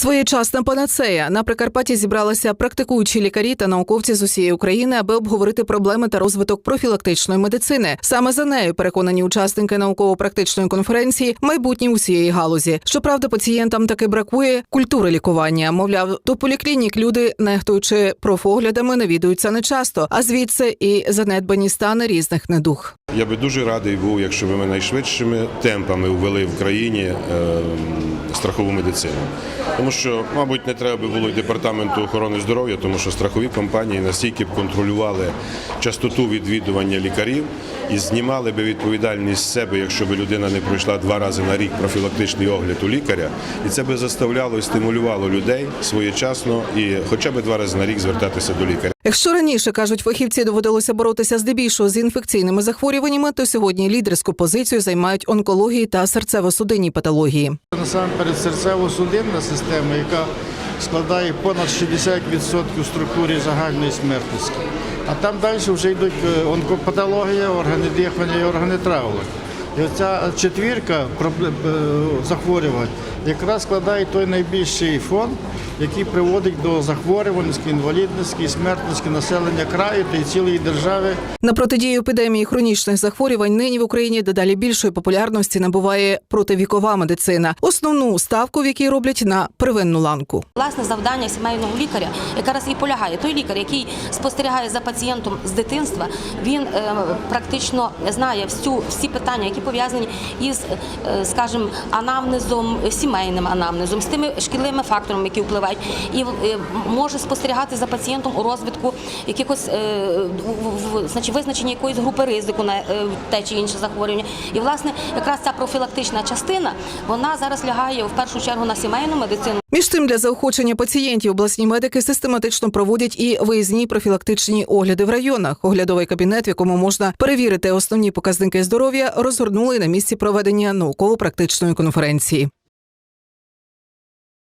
Своєчасна панацея на Прикарпатті зібралися практикуючі лікарі та науковці з усієї України, аби обговорити проблеми та розвиток профілактичної медицини. Саме за нею переконані учасники науково-практичної конференції майбутні усієї галузі. Щоправда, пацієнтам таки бракує культури лікування. Мовляв, до поліклінік люди, нехтуючи профоглядами, навідуються нечасто, а звідси і занедбані стани різних недуг. Я би дуже радий був, якщо б ми найшвидшими темпами ввели в країні е, страхову медицину. Тому що, мабуть, не треба було й департаменту охорони здоров'я, тому що страхові компанії настільки б контролювали частоту відвідування лікарів і знімали би відповідальність з себе, якщо б людина не пройшла два рази на рік профілактичний огляд у лікаря, і це би заставляло і стимулювало людей своєчасно і хоча б два рази на рік звертатися до лікаря. Якщо раніше кажуть, фахівці доводилося боротися здебільшого з інфекційними захворюваннями, то сьогодні лідерську позицію займають онкології та серцево-судинні патології. Насамперед серцево-судинна система, яка складає понад 60% в структурі загальної смертності. А там далі вже йдуть е, онкопатологія, органи дихання і органи травлення. І оця четвірка е, захворювань якраз складає той найбільший фон, який приводить до захворюваності, інвалідності і смертності населення краю та й цілої держави. На протидію епідемії хронічних захворювань нині в Україні дедалі більшої популярності набуває противікова медицина, основну ставку в якій роблять на первинну ланку. Власне завдання сімейного лікаря якраз і полягає. Той лікар, який спостерігає за пацієнтом з дитинства, він е, практично знає всю всі питання, які пов'язані із, е, скажімо, анамнезом, сімейним анамнезом, з тими шкідливими факторами, які впливають, і е, може спостерігати за пацієнтом у розвитку якихось е, визначення якоїсь групи ризику на те чи інше захворювання. І власне якраз ця профілактична частина вона зараз лягає в першу чергу на сімейну медицину. Між тим, для заохочення пацієнтів обласні медики систематично проводять і виїзні профілактичні огляди в районах. Оглядовий кабінет, в якому можна перевірити основні показники здоров'я, розгорнули на місці проведення науково-практичної конференції.